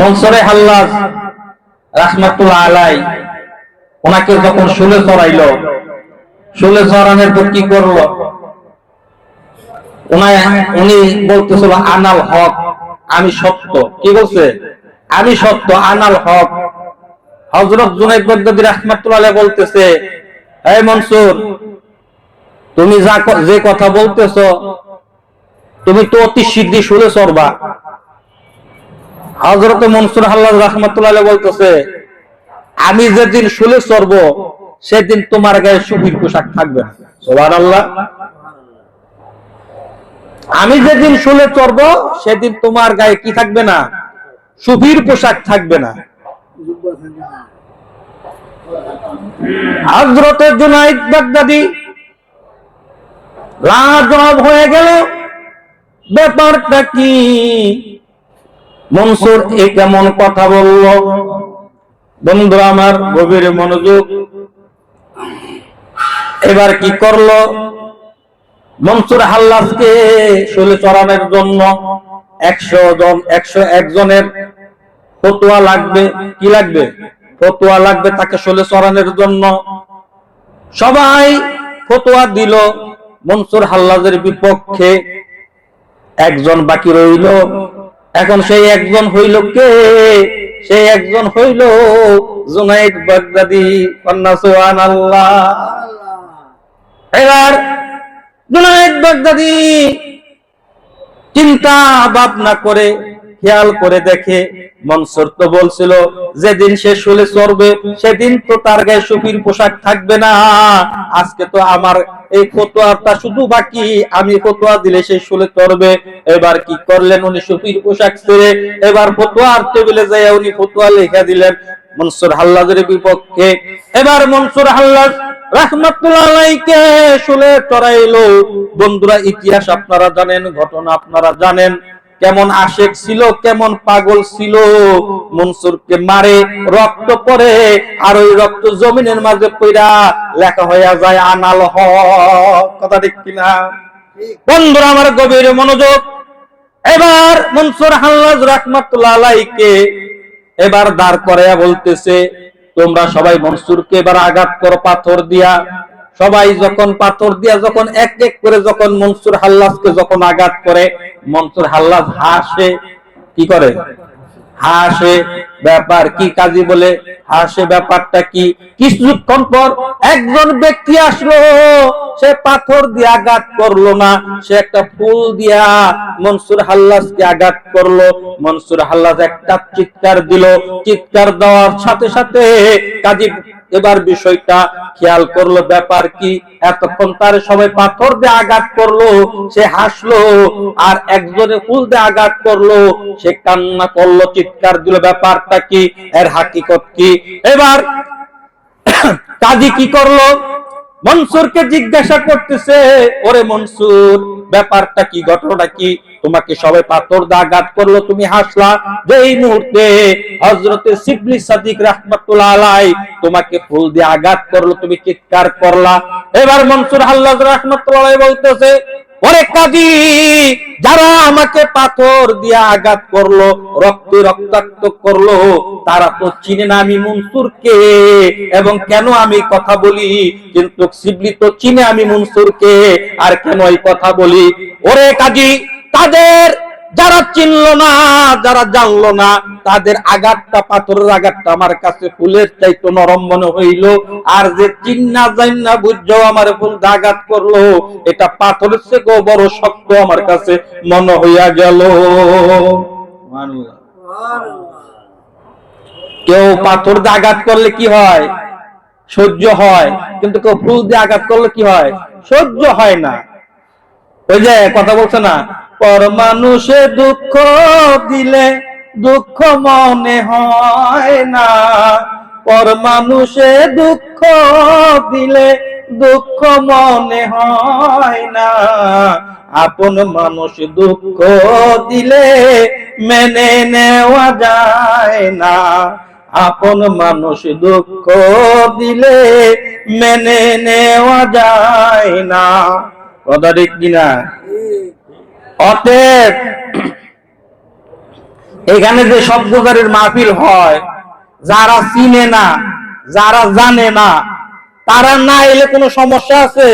মনসরে হাল্লাস রাহমাতুল্লাহ আলাই ওনাকে যখন শুলে চড়াইল শুলে চড়ানোর পর কি করল? উনি বলতেছিল, আনাল হক, আমি সত্য। কি বলছে? আমি সত্য, আনাল হক। হজরত জুনাইদ বগদাদি রাহমাতুল্লাহ বলতেছে, এই মনসুর, তুমি যা যে কথা বলতেছ, তুমি তো অতি সিদ্ধি শুলে চড়বা। হজরত মনসুর হাল্লাহ রহমতুল্লাহ বলতেছে, আমি যেদিন শুলে চড়ব, সেদিন তোমার গায়ে সুবির পোশাক থাকবে আল্লাহ আমি যেদিন শুলে চড়ব, সেদিন তোমার গায়ে কি থাকবে না? সুবির পোশাক থাকবে না। হজরতের জুনাইদ বাগদাদি লাজবাব হয়ে গেল। ব্যাপারটা কি? মনসুর এ কেমন কথা বলল? বন্ধুরা আমার গভীর মনোযোগ। এবার কি করল? মনসুর হাল্লাসকে শুলে চড়ানোর জন্য একশো জন, একশো একজনের ফতুয়া লাগবে। কি লাগবে? ফতুয়া লাগবে তাকে শুলে চড়ানোর জন্য। সবাই ফতুয়া দিল মনসুর হাল্লাজের বিপক্ষে। একজন বাকি রইল। এখন সেই একজন হইল কে? সেই একজন হইল জুনাইদ বাগদাদি, কন্যা সুহান আল্লাহ এবার জুনাইদ বাগদাদি চিন্তা ভাবনা করে, খেয়াল করে দেখে মনসুর তো বলছিল, যেদিন সে শুলে চড়বে, সেদিন তো তার গায়ে সুফির পোশাক থাকবে না। আজকে তো আমার এই ফতোয়াটা শুধু বাকি, আমি ফতোয়া দিলে সে শুলে এবার কি করলেন উনি সুফির পোশাক ছেড়ে এবার ফতোয়ার টেবিলে যাই উনি ফতোয়া লেখা দিলেন মনসুর হাল্লাদের বিপক্ষে। এবার মনসুর হাল্লাদ রাহমাতুল্লাহকে শুলে চড়াইলো। বন্ধুরা, ইতিহাস আপনারা জানেন, ঘটনা আপনারা জানেন। কেমন আশেক ছিল, কেমন পাগল ছিল। মনসুরকে মারে, রক্ত পরে, আর ওই রক্ত জমিনের মাঝে পইরা লেখা হইয়া যায়, আনাল হক। কথা ঠিক কিনা? বন্ধুরা, আমার গভীর মনোযোগ। এবার মনসুর হাল্লাজ রাহমাতুল্লাহ আলাইকে এবার দাঁড় করাইয়া বলতেছে, তোমরা সবাই মনসুরকে এবার আঘাত করো, পাথর দিয়া। সবাই যখন পাথর দিয়া যখন এক এক করে যখন মনসুর হাল্লাসকে যখন আঘাত করে, মনসুর হাল্লাস হাসে, কি করে? হাসে, ব্যাপার কি কাজী বলে? হাসে ব্যাপারটা কি? কিছুক্ষণ পর একজন ব্যক্তি আসলো, সে পাথর দিয়ে আঘাত করল না, সে একটা ফুল দিয়া মনসুর হাল্লাসকে আঘাত করল। মনসুর হাল্লাস একটা চিৎকার দিল। চিৎকার দেওয়ার সাথে সাথে কাজী এবার বিষয়টা খেয়াল করল, ব্যাপার কি? এতক্ষণ তার সবাই পাথর দিয়ে আঘাত করল, সে হাসলো, আর একজনে ফুল দিয়ে আঘাত করল, সে কান্না করল, চিৎকার দিল, ব্যাপারটা কি? এর হাকিকত কি? এবার কাজী কি করল? মনসুরকে জিজ্ঞাসা করতেছে, ওরে মনসুর, ব্যাপারটা কি ঘটনা কি? তোমাকে সবাই পাথর দাগাত করল, তুমি হাসলা? যে এই মুহূর্তে হজরতে সিবলি সাদিক রাহমাতুল্লাহ আলাই তোমাকে ফুল দিয়ে আঘাত করল, তুমি চিৎকার করলা। এবার মনসুর হাল্লাজ রাহমাতুল্লাহ বলতেছে যারা আমাকে পাথর দিয়ে আঘাত করল, রক্ত রক্তাক্ত করল, তারা তো চিনে না আমি মনসুরকে। এবং কেন আমি কথা বলি? কিন্তু শিবলি তো চিনে আমি মনসুরকে। আর কেন এই কথা বলি? ওরে কাজী, তাদের যারা চিনলো না, যারা জানলো না তাদের আঘাতটা, পাথরের আঘাতটা আমার কাছে ফুলের চাইতো নরম মনে হইল। আর যে চিন্না জান্না বুঝছ আমার ফুল আঘাত করল, এটা পাথরের থেকেও বড় শক্ত আমার কাছে মনে হইয়া গেল। কেউ পাথর দিয়ে আঘাত করলে কি হয়? সহ্য হয়। কিন্তু কেউ ফুল দিয়ে আঘাত করলে কি হয়? সহ্য হয় না। ওই যে কথা বলছে না পর মানুষে দুঃখ দিলে দুঃখ মনে হয় না। পর মানুষে দুঃখ দিলে দুঃখ মনে হয় না। আপন মানুষ দুঃখ দিলে মেনে নেওয়া যায় না। আপন মানুষ দুঃখ দিলে মেনে নেওয়া যায় না। কথা ঠিক কিনা? অতএব এখানে যে সব গুজারের মাহফিল হয়, যারা চিনে না, যারা জানে না, তারা না এলে কোনো সমস্যা আছে?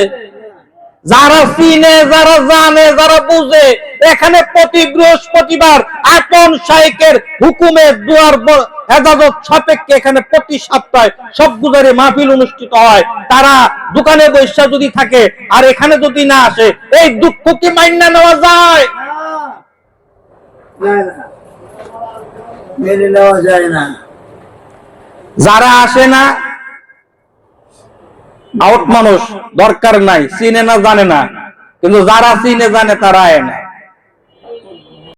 যারা চিনে, যারা জানে, যারা বুঝে, এখানে প্রতি বৃহস্পতিবার আপন শাইকের হুকুমের দুয়ার হেফাজত সাপেক্ষে এখানে প্রতি সপ্তাহে সব গুজারে মাহফিল অনুষ্ঠিত হয়। তারা দোকানে বৈশা যদি থাকে আর এখানে যদি না আসে, এই দুঃখ কি মাইনা নেওয়া যায়? না। মেনে নেওয়া যায় না। যারা আসে না আউট মানুষ, দরকার নাই, চিনে না, জানে না। কিন্তু যারা চিনে, জানে, তারা আয় না।